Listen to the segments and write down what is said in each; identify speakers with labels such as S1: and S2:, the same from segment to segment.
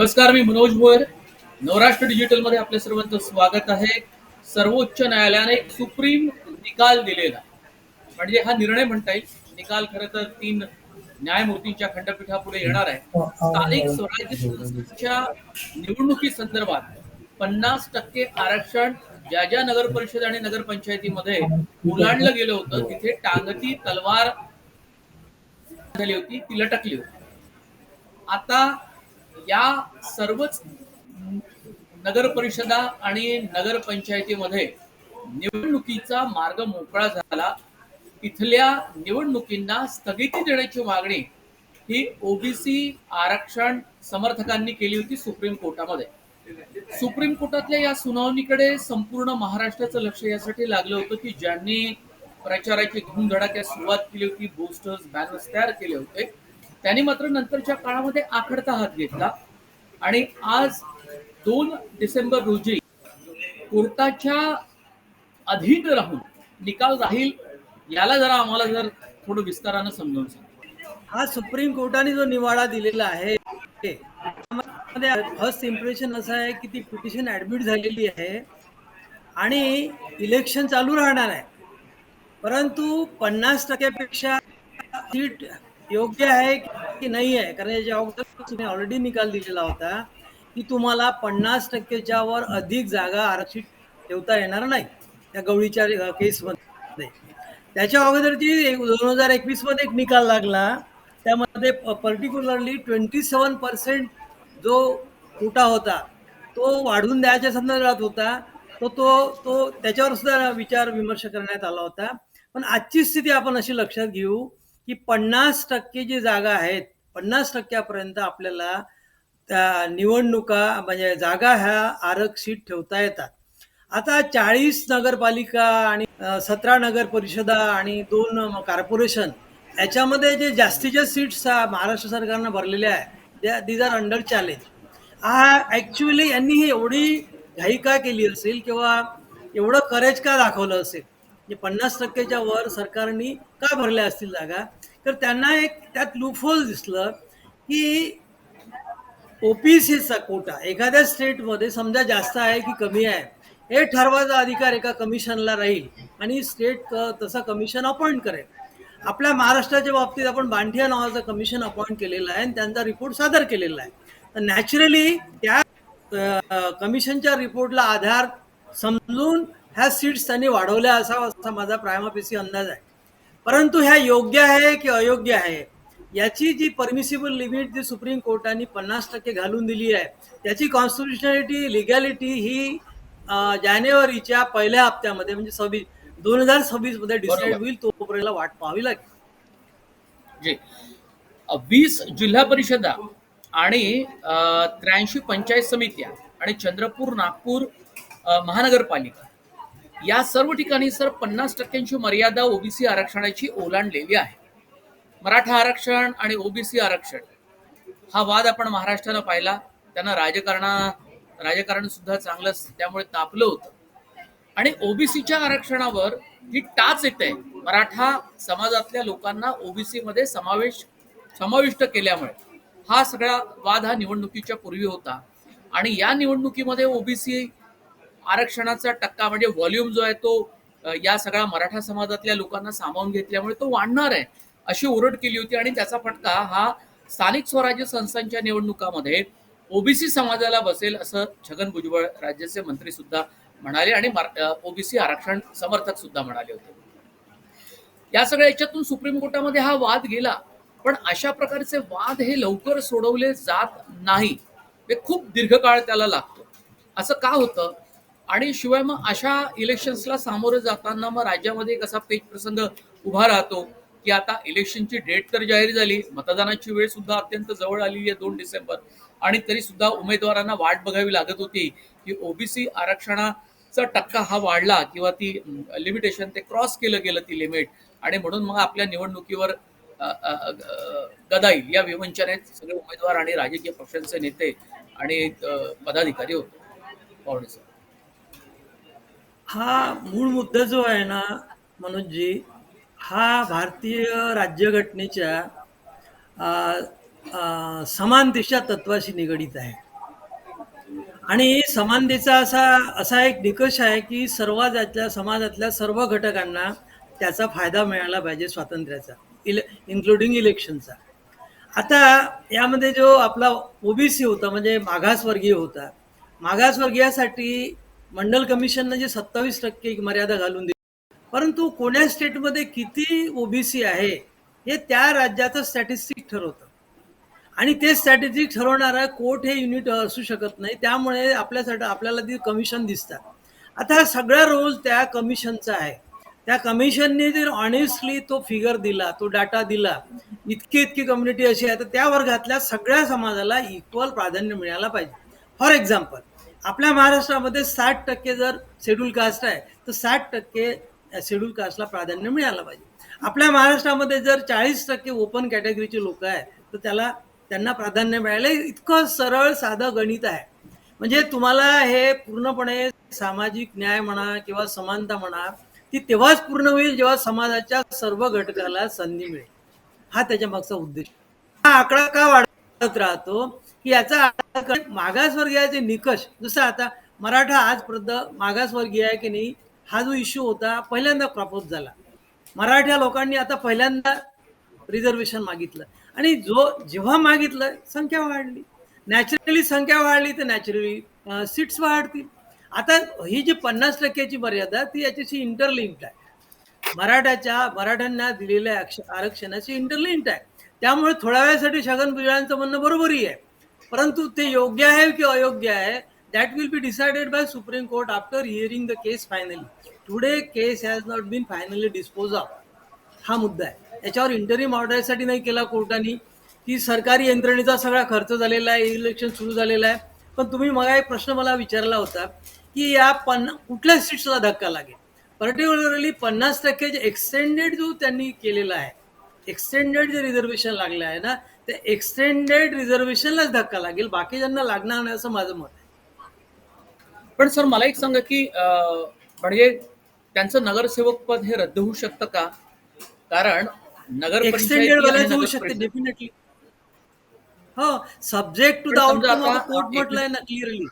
S1: नमस्कार मी मनोज भोयर नवराष्ट्र डिजिटलमध्ये आपल्या सर्वांचं स्वागत आहे. सर्वोच्च न्यायालयाने एक सुप्रीम निकाल दिलेला. म्हणजे हा निर्णय म्हणता येईल. निकाल खर तर तीन न्यायमूर्तींच्या खंडपीठापुढे येणार आहे. स्थानिक स्वराज्य संस्थेच्या निवडणुकी संदर्भात पन्नास टक्के आरक्षण ज्या ज्या नगर परिषद आणि नगरपंचायतीमध्ये ओलांडलं गेलं होतं तिथे टांगती तलवार झाली होती ती लटकली होती. आता या सर्वच नगर परिषदा आणि नगरपंचायतीमध्ये निवडणुकीचा मार्ग मोकळा झाला. इथल्या निवडणुकींना स्थगिती देण्याची मागणी ही ओबीसी आरक्षण समर्थकांनी केली होती सुप्रीम कोर्टामध्ये. सुप्रीम कोर्टातल्या या सुनावणीकडे संपूर्ण महाराष्ट्राचं लक्ष यासाठी लागलं होतं की ज्यांनी प्रचाराची धूमधडाक्यात सुरुवात केली होती बोस्टर्स बॅनर्स तयार केले होते त्यांनी मात्र नंतरच्या काळामध्ये आखडता हात घेतला. आणि आज दोन डिसेंबर रोजी कोर्टाच्या अधीन राहून निकाल राहील याला जरा आम्हाला जर थोडं विस्तारानं समजावून सांग.
S2: हा सुप्रीम कोर्टाने जो निवाडा दिलेला आहे फर्स्ट इम्प्रेशन असं आहे की ती पिटिशन ऍडमिट झालेली आहे आणि इलेक्शन चालू राहणार आहे. परंतु पन्नास टक्क्यापेक्षा सीट योग्य आहे की नाही आहे? कारण याच्या अगोदर तुम्ही ऑलरेडी निकाल दिलेला होता की तुम्हाला पन्नास टक्केच्या वर अधिक जागा आरक्षित ठेवता येणार नाही त्या गवळीच्या केसमध्ये. त्याच्या अगोदरची दोन हजार एकवीसमध्ये एक निकाल लागला त्यामध्ये पर्टिक्युलरली ट्वेंटी सेवन पर्सेंट जो कोटा होता तो वाढवून द्यायच्या संदर्भात होता. तो तो तो त्याच्यावर सुद्धा विचार विमर्श करण्यात आला होता. पण आजची स्थिती आपण अशी लक्षात घेऊ की पन्नास टक्के जी जागा आहेत पन्नास टक्क्यापर्यंत आपल्याला त्या निवडणुका म्हणजे जागा ह्या आरक्षित ठेवता येतात. आता चाळीस नगरपालिका आणि सतरा नगर परिषदा आणि दोन कॉर्पोरेशन याच्यामध्ये जे जास्तीच्या सीट्स महाराष्ट्र सरकारनं भरलेल्या आहे दीज आर अंडर चॅलेंज हा ऍक्च्युअली यांनी ही एवढी घाई का केली असेल किंवा एवढं करेज का दाखवलं असेल? म्हणजे पन्नास टक्केच्या वर सरकारने का भरल्या असतील जागा? तर त्यांना एक त्यात लूफहोल दिसलं की ओपीसीचा कोटा एखाद्या स्टेटमध्ये समजा जास्त आहे की कमी आहे हे ठरवायचा अधिकार एका कमिशनला राहील आणि स्टेट तसं कमिशन अपॉइंट करेल. आपल्या महाराष्ट्राच्या बाबतीत आपण बांठिया नावाचं कमिशन अपॉइंट केलेलं आहे आणि त्यांचा रिपोर्ट सादर केलेला आहे. तर नॅचरली त्या कमिशनच्या रिपोर्टला आधार समजून ह्या सीट्स त्यांनी वाढवल्या असावा असा माझा प्रायमापेसी अंदाज आहे. परंतु ह्या योग्य आहे की अयोग्य आहे? याची जी परमिसिबल लिमिट जी सुप्रीम कोर्टाने पन्नास टक्के घालून दिली आहे त्याची कॉन्स्टिट्युशनॅलिटी लिगॅलिटी ही जानेवारीच्या पहिल्या हप्त्यामध्ये म्हणजे सव्वीस दोन हजार सव्वीसमध्ये डिसाईड होईल तोपर्यंत वाट पाहावी लागेल.
S1: वीस जिल्हा परिषदा आणि त्र्याऐंशी पंचायत समित्या आणि चंद्रपूर नागपूर महानगरपालिका. या सर्व ठिकाणी सर पन्नास टक्क्यांची मर्यादा ओबीसी आरक्षणाची ओलांडलेली आहे. मराठा आरक्षण आणि ओबीसी आरक्षण हा वाद आपण महाराष्ट्राला पाहिला. त्यांना राजकारणा राजकारण सुद्धा चांगलंच त्यामुळे तापलं होतं. आणि ओबीसीच्या आरक्षणावर ही टाच येते. मराठा समाजातल्या लोकांना ओबीसी मध्ये समावेश समाविष्ट केल्यामुळे. हा सगळा वाद हा निवडणुकीच्या पूर्वी होता. आणि या निवडणुकीमध्ये ओबीसी आरक्षणाचा टक्का म्हणजे व्हॉल्यूम जो आहे तो या सगळ्या मराठा समाजातल्या लोकांना सामावून घेतल्यामुळे तो वाढणार आहे अशी ओरड केली होती. आणि त्याचा फटका हा स्थानिक स्वराज्य संस्थांच्या निवडणुकामध्ये ओबीसी समाजाला बसेल असं छगन भुजबळ राज्याचे मंत्री सुद्धा म्हणाले आणि ओबीसी आरक्षण समर्थक सुद्धा म्हणाले होते. या सगळ्या याच्यातून सुप्रीम कोर्टामध्ये हा वाद गेला पण अशा प्रकारचे वाद हे लवकर सोडवले जात नाही. हे खूप दीर्घकाळ त्याला लागतो. असं का होतं? आणि शिवाय मग अशा इलेक्शन्सला सामोरं जाताना मग राज्यामध्ये एक असा पेच प्रसंग उभा राहतो की आता इलेक्शनची डेट तर जाहीर झाली मतदानाची वेळ सुद्धा अत्यंत जवळ आलेली आहे दोन डिसेंबर. आणि तरी सुद्धा उमेदवारांना वाट बघावी लागत होती की ओबीसी आरक्षणाचा टक्का हा वाढला किंवा ती लिमिटेशन ते क्रॉस केलं गेलं ती लिमिट आणि म्हणून मग आपल्या निवडणुकीवर गदाई या विवंचने सगळे उमेदवार आणि राजकीय पक्षांचे नेते आणि पदाधिकारी होते. पाहुणे सर.
S2: हा मूळ मुद्दा जो आहे ना मनोजजी हा भारतीय राज्यघटनेच्या समानतेच्या तत्वाशी निगडीत आहे. आणि समानतेचा असा असा एक निकष आहे की सर्वाजातल्या समाजातल्या सर्व घटकांना त्याचा फायदा मिळाला पाहिजे स्वातंत्र्याचा इले इन्क्लुडिंग इलेक्शनचा आता यामध्ये जो आपला ओबीसी होता म्हणजे मागासवर्गीय होता मागासवर्गीयासाठी मंडल कमिशननं जे सत्तावीस टक्के मर्यादा घालून दिली. परंतु कोण्या स्टेटमध्ये किती ओबीसी आहे हे त्या राज्याचं स्टॅटिस्टिक ठरवतं. आणि ते स्ट्रॅटेजिक ठरवणारा कोर्ट हे युनिट असू शकत नाही त्यामुळे आपल्यासाठी आपल्याला ती कमिशन दिसतात. आता हा सगळा रोल त्या कमिशनचा आहे. त्या कमिशनने जर ऑनेस्टली तो फिगर दिला तो डाटा दिला इतकी इतकी कम्युनिटी अशी आहे तर त्या वर्गातल्या सगळ्या समाजाला इक्वल प्राधान्य मिळायला पाहिजे. फॉर एक्झाम्पल आपल्या महाराष्ट्रामध्ये साठ टक्के जर शेड्यूल कास्ट आहे तर साठ टक्के शेड्यूल कास्टला प्राधान्य मिळालं पाहिजे. आपल्या महाराष्ट्रामध्ये जर चाळीस टक्के ओपन कॅटेगरीचे लोक आहेत तर त्याला त्यांना प्राधान्य मिळालं इतकं सरळ साधं गणित आहे. म्हणजे तुम्हाला हे पूर्णपणे सामाजिक न्याय म्हणा किंवा समानता म्हणा ती तेव्हाच पूर्ण होईल जेव्हा समाजाच्या सर्व घटकाला संधी मिळेल. हा त्याच्या मागचा उद्देश. हा आकडा का वाढत राहतो? की याचा मागासवर्गीयाचे निकष जसं आता मराठा आज प्रद मागासवर्गीय आहे की नाही हा जो इश्यू होता पहिल्यांदा प्रपोज झाला. मराठा लोकांनी आता पहिल्यांदा रिझर्वेशन मागितलं. आणि जो जेव्हा मागितलं संख्या वाढली. नॅचरली संख्या वाढली तर नॅचरली सीट्स वाढतील. आता ही जी पन्नास टक्क्याची मर्यादा ती याच्याशी इंटरलिंक्ड आहे. मराठाच्या मराठ्यांना दिलेल्या आरक्षणाशी इंटरलिंक्ड आहे. त्यामुळे थोड्या वेळासाठी छगन भुजबळांचं म्हणणं बरोबरही आहे. परंतु ते योग्य आहे की अयोग्य आहे that will be decided by supreme court after hearing the case finally today case has not been finally dispose of हा मुद्दा आहे. याच्यावर इंटरिम ऑर्डरसाठी नाही केला कोर्टाने. की सरकारी यंत्रणेचा सगळा खर्च झालेला आहे इलेक्शन सुरू झालेलं आहे. पण तुम्ही मग एक प्रश्न मला विचारला होता की या पन्ना कुठल्या सीट्सला धक्का लागेल? पर्टिक्युलरली पन्नास टक्के जे एक्सटेंडेड जो त्यांनी केलेला आहे एक्सटेंडेड जे रिझर्वेशन लागलं आहे ना ते एक्सटेंडेड रिझर्वेशनलाच धक्का लागेल. बाकी ज्यांना लागणार नाही असं माझं मत आहे.
S1: पण सर मला एक सांगा की म्हणजे त्यांचं नगरसेवक पद हे रद्द होऊ शकतं का? कारण नगर
S2: एक्सटेंडेड वाल्याच होऊ शकते
S1: परिषद-
S2: डेफिनेटली हो subject to the outcome court म्हटलंय ना क्लिअरली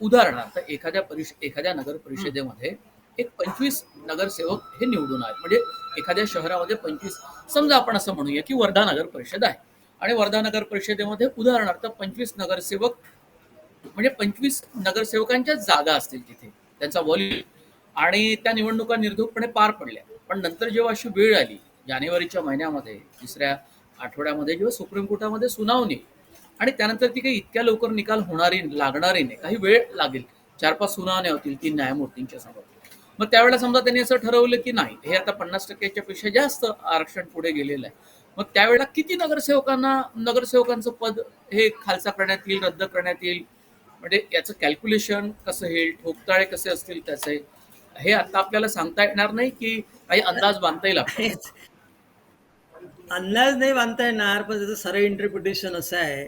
S1: उदाहरणार्थ एखाद्या परिष एखाद्या नगर परिषदेमध्ये एक पंचवीस नगरसेवक हे निवडून आहेत म्हणजे एखाद्या शहरामध्ये पंचवीस समजा आपण असं म्हणूया की वर्धा नगर परिषद आहे. आणि वर्धा नगर परिषदेमध्ये उदाहरणार्थ पंचवीस नगरसेवक म्हणजे पंचवीस नगरसेवकांच्या जागा असतील तिथे. त्यांचा वॉल्यूम. आणि त्या निवडणुका निर्धोकपणे पार पडल्या. पण नंतर जेव्हा अशी वेळ आली जानेवारीच्या महिन्यामध्ये तिसऱ्या आठवड्यामध्ये जेव्हा सुप्रीम कोर्टामध्ये सुनावणी आणि त्यानंतर ती काही इतक्या लवकर निकाल होणारी लागणारी नाही काही वेळ लागेल. चार पाच सुनावण्या होतील तीन न्यायमूर्तींच्या समोर. मग त्यावेळेला समजा त्यांनी असं ठरवलं की नाही हे आता पन्नास टक्क्याच्या पेक्षा जास्त आरक्षण पुढे गेलेलं आहे. मग त्यावेळेला किती नगरसेवकांना नगरसेवकांचं पद हे खालचा करण्यात येईल रद्द करण्यात येईल? म्हणजे याचं कॅल्क्युलेशन कसं येईल ठोकताळे कसे असतील त्याचे? हे आता आपल्याला सांगता येणार नाही की काही अंदाज बांधता येईल
S2: अंदाज नाही बांधता येणार पण त्याचं सरळ इंटरप्रिटेशन असं आहे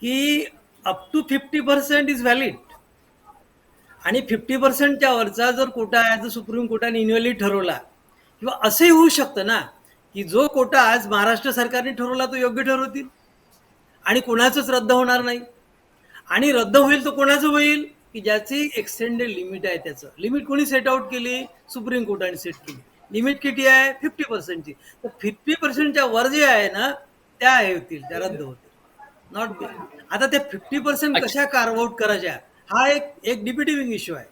S2: की up to fifty percent is valid आणि फिफ्टी पर्सेंटच्या वरचा जर कोटा आहे तर सुप्रीम कोर्टाने इन्व्हॅलिड ठरवला किंवा असंही होऊ शकतं ना की जो कोटा आज महाराष्ट्र सरकारने ठरवला तो योग्य ठरवतील? आणि कोणाचंच रद्द होणार नाही. आणि रद्द होईल तर कोणाचं होईल? की ज्याची एक्सटेंडेड लिमिट आहे त्याचं. लिमिट कोणी सेट आउट केली? सुप्रीम कोर्टाने सेट केली. लिमिट किती आहे? फिफ्टी पर्सेंटची तर फिफ्टी पर्सेंटच्या वर जे आहे ना त्या होतील त्या रद्द होतील. नॉट आता त्या फिफ्टी पर्सेंट. कशा कार्व आउट करायच्या? हा एक एक डिबिटिव्हिंग इश्यू आहे.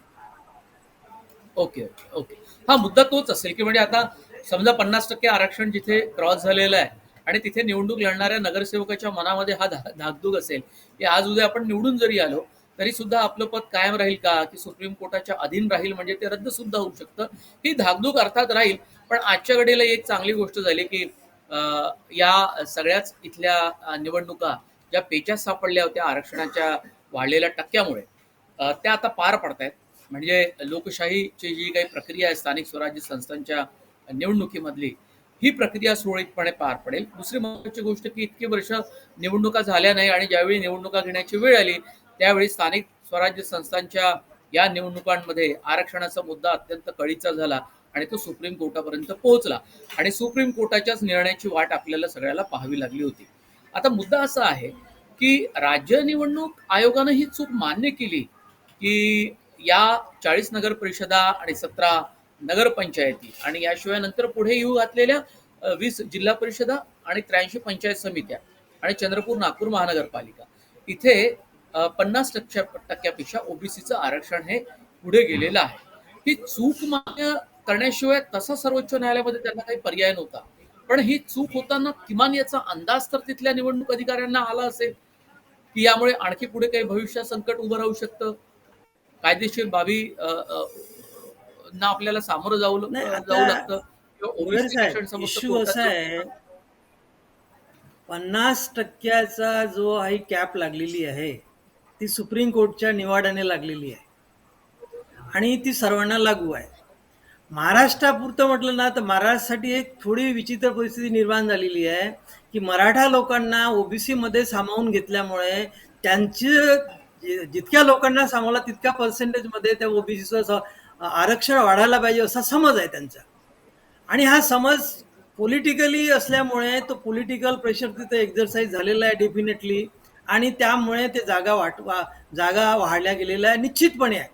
S1: Okay okay. ओके हा मुद्दा तोच असेल की म्हणजे आता समजा पन्नास टक्के आरक्षण जिथे क्रॉस झालेलं आहे आणि तिथे निवडणूक लढणाऱ्या नगरसेवकाच्या मनामध्ये हा धाकधूक असेल की आज उद्या आपण निवडून जरी आलो तरी सुद्धा आपलं पद कायम राहील का? की सुप्रीम कोर्टाच्या अधीन राहील म्हणजे ते रद्द सुद्धा होऊ शकतं. ही धाकधूक अर्थात राहील पण आजच्या घडीला एक चांगली गोष्ट झाली की या सगळ्याच इथल्या निवडणुका ज्या पेचात सापडल्या होत्या आरक्षणाच्या वाढलेल्या टक्क्यामुळे त्या आता पार पडतायत. म्हणजे लोकशाहीची जी काही प्रक्रिया आहे स्थानिक स्वराज्य संस्थांच्या निवडणुकीमधली ही प्रक्रिया सुरळीतपणे पार पडेल. दुसरी महत्वाची गोष्ट की इतकी वर्ष निवडणुका झाल्या नाही आणि ज्यावेळी निवडणुका घेण्याची वेळ आली त्यावेळी स्थानिक स्वराज्य संस्थांच्या या निवडणुकांमध्ये आरक्षणाचा मुद्दा अत्यंत कळीचा झाला आणि तो सुप्रीम कोर्टापर्यंत पोहोचला. आणि सुप्रीम कोर्टाच्याच निर्णयाची वाट आपल्याला सगळ्याला पाहावी लागली होती. आता मुद्दा असा आहे की राज्य निवडणूक आयोगानं ही चूक मान्य केली की या चाळीस नगर परिषदा आणि सतरा नगरपंचायती आणि याशिवाय नंतर पुढे येऊ घातलेल्या वीस जिल्हा परिषदा आणि त्र्याऐंशी पंचायत समित्या आणि चंद्रपूर नागपूर महानगरपालिका. इथे पन्नास टक्क्या टक्क्यापेक्षा ओबीसीचं आरक्षण हे पुढे गेलेलं आहे. ही चूक मान्य करण्याशिवाय तसा सर्वोच्च न्यायालयामध्ये त्यांना काही पर्याय नव्हता. पण ही चूक होताना किमान याचा अंदाज तर तिथल्या निवडणूक अधिकाऱ्यांना आला असेल की यामुळे आणखी पुढे काही भविष्यात संकट उभं राहू शकतं? कायदेशीर बाबी ना आपल्याला सामोरं जाऊ जाऊ लागतं. किंवा
S2: इश्यू असा आहे पन्नास टक्क्याचा जो आहे कॅप लागलेली आहे ती सुप्रीम कोर्टच्या निवाड्याने लागलेली आहे. आणि ती सर्वांना लागू आहे. महाराष्ट्रापुरतं म्हटलं ना तर महाराष्ट्रासाठी एक थोडी विचित्र परिस्थिती निर्माण झालेली आहे की मराठा लोकांना ओबीसी मध्ये सामावून घेतल्यामुळे त्यांचे जितक्या लोकांना सामावला तितक्या पर्सेंटेजमध्ये त्या ओबीसीचं आरक्षण वाढायला पाहिजे असा समज आहे त्यांचा. आणि हा समज पॉलिटिकली असल्यामुळे तो पॉलिटिकल प्रेशर तिथे एक्झरसाईज झालेला आहे डेफिनेटली आणि त्यामुळे ते जागा वाट वा जागा वाढल्या गेलेल्या आहे निश्चितपणे आहे.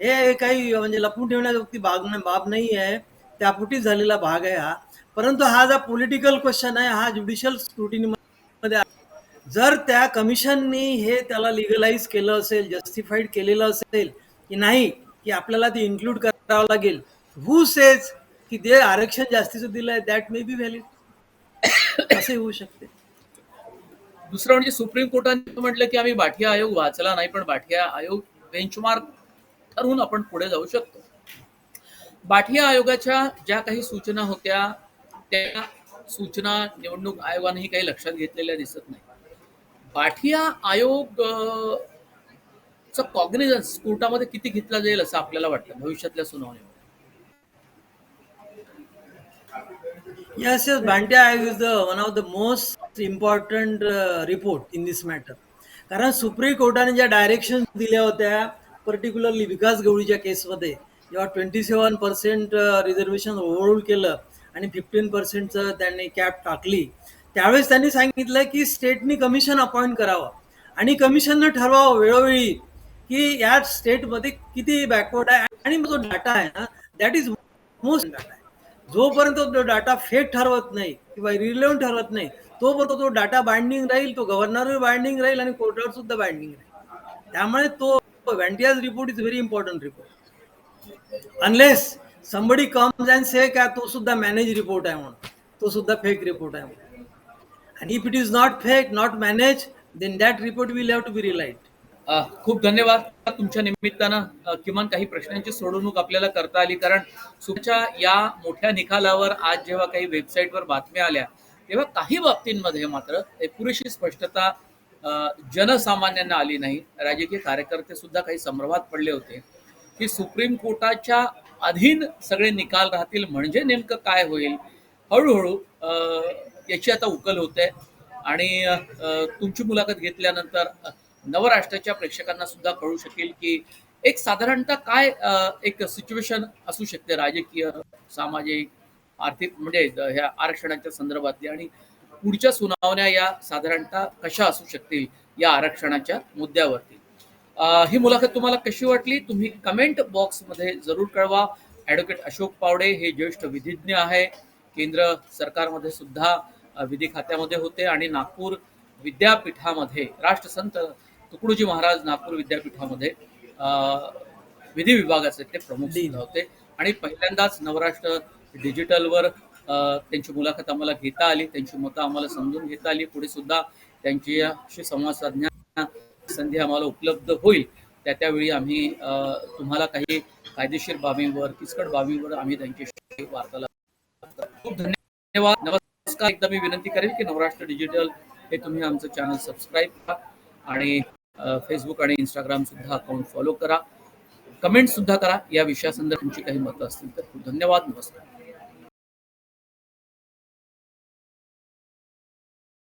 S2: हे काही म्हणजे लपून ठेवण्याजोगती बाब बाब नाही आहे. त्यापुटीच झालेला भाग आहे हा. परंतु हा जो पॉलिटिकल क्वेश्चन आहे हा ज्युडिशियल स्क्रुटिनीमध्ये आहे. जर त्या कमिशननी हे त्याला लिगलाइज केलं असेल जस्टिफाईड केलेलं असेल की नाही की आपल्याला ते इन्क्लूड करावं लागेल हु सेज की जे आरक्षण जास्तीचं दिलं आहे दॅट मे बी व्हॅलिड असे होऊ शकते.
S1: दुसरं म्हणजे सुप्रीम कोर्टाने म्हटलं की आम्ही बाठिया आयोग वाचला नाही पण बाठिया आयोग बेंचमार्क ठरवून आपण पुढे जाऊ शकतो. बाठिया आयोगाच्या ज्या काही सूचना होत्या त्या सूचना निवडणूक आयोगानेही काही लक्षात घेतलेल्या दिसत नाही बाठिया आयोग चा कॉग्निझन्स कोर्टामध्ये किती घेतला जाईल असं आपल्याला वाटतं भविष्यातल्या सुनावणीमध्ये
S2: Yes, yes, Bhantia Aयोग is the one of the most important uh, report in this matter. कारण सुप्रीम कोर्टाने ज्या डायरेक्शन दिल्या होत्या पर्टिक्युलरली विकास गवळीच्या केसमध्ये जेव्हा twenty seven percent reservation overall केलं आणि फिफ्टीन पर्सेंटचं त्यांनी कॅप टाकली त्यावेळेस त्यांनी सांगितलं की स्टेटनी कमिशन अपॉइंट करावं. आणि कमिशननं ठरवावं वेळोवेळी की या स्टेटमध्ये किती बॅकवर्ड आहे आणि जो डाटा आहे ना दॅट इज मोस्ट डाटा आहे. जोपर्यंत तो डाटा फेक ठरवत नाही किंवा रिलेव्हंट ठरवत नाही तोपर्यंत तो डाटा बाइंडिंग राहील तो गव्हर्नरवर बाइंडिंग राहील आणि कोर्टावर सुद्धा बाइंडिंग राहील. त्यामुळे तो Banthia's report is very important report unless somebody comes and say का तो सुद्धा मॅनेज रिपोर्ट आहे म्हणून? तो सुद्धा फेक रिपोर्ट आहे म्हणून. And if it is not fake not manage then that report will have to be
S1: relied. खूप धन्यवाद तुमच्या निमित्तानं. किमान काही प्रश्नांची सोडवणूक आपल्याला करता आली. कारण सुच्या या मोठ्या निकालावर आज जेव्हा काही वेबसाईटवर बातम्या आल्या तेव्हा काही बाबतींमध्ये मात्र एक पुरेशी स्पष्टता जनसामान्यांना आली नाही. राजकीय कार्यकर्ते सुद्धा काही संभ्रमात पडले होते. की सुप्रीम कोर्टाच्या अधीन सगळे निकाल राहतील म्हणजे नेमकं काय होईल? हळूहळू याची आता उकल होते. आणि तुमची मुलाखत घेतल्यानंतर नवराष्ट्राच्या प्रेक्षकांना सुद्धा कळू शकेल की एक साधारणतः काय एक सिच्युएशन असू शकते राजकीय सामाजिक आर्थिक म्हणजे ह्या आरक्षणाच्या संदर्भातली आणि पुढच्या सुनावण्या या साधारणतः कशा असू शकतील या आरक्षणाच्या मुद्द्यावरती. ही मुलाखत तुम्हाला कशी वाटली? तुम्ही कमेंट बॉक्समध्ये जरूर कळवा. ॲडव्होकेट अशोक पावडे हे ज्येष्ठ विधिज्ञ आहे. केंद्र सरकारमध्ये सुद्धा विधी खात्यामध्ये होते आणि नागपूर विद्यापीठामध्ये राष्ट्रसंत तुकडोजी महाराज नागपूर विद्यापीठामध्ये विधी विभागाचे ते प्रमुख होते. आणि पहिल्यांदाच नवराष्ट्र डिजिटलवर त्यांची मुलाखत आम्हाला घेता आली त्यांची मतं आम्हाला समजून घेता आली. पुढे सुद्धा त्यांच्याशी संवाद साधण्या संधी आम्हाला उपलब्ध होईल. त्या त्यावेळी आम्ही तुम्हाला काही कायदेशीर बाबींवर किचकट बाबींवर आम्ही त्यांच्याशी वार्तालाप. खूप धन्यवाद. नमस्कार. एकदा मी विनंती करेन की नवराष्ट्र डिजिटल हे तुम्ही आमचं चॅनल सबस्क्राईब करा आणि फेसबुक आणि इंस्टाग्राम सुद्धा अकाउंट फॉलो करा. कमेंट सुद्धा करा. या विषयासंदर्भात तुमची काही मतं असतील तर खूप धन्यवाद. नमस्कार.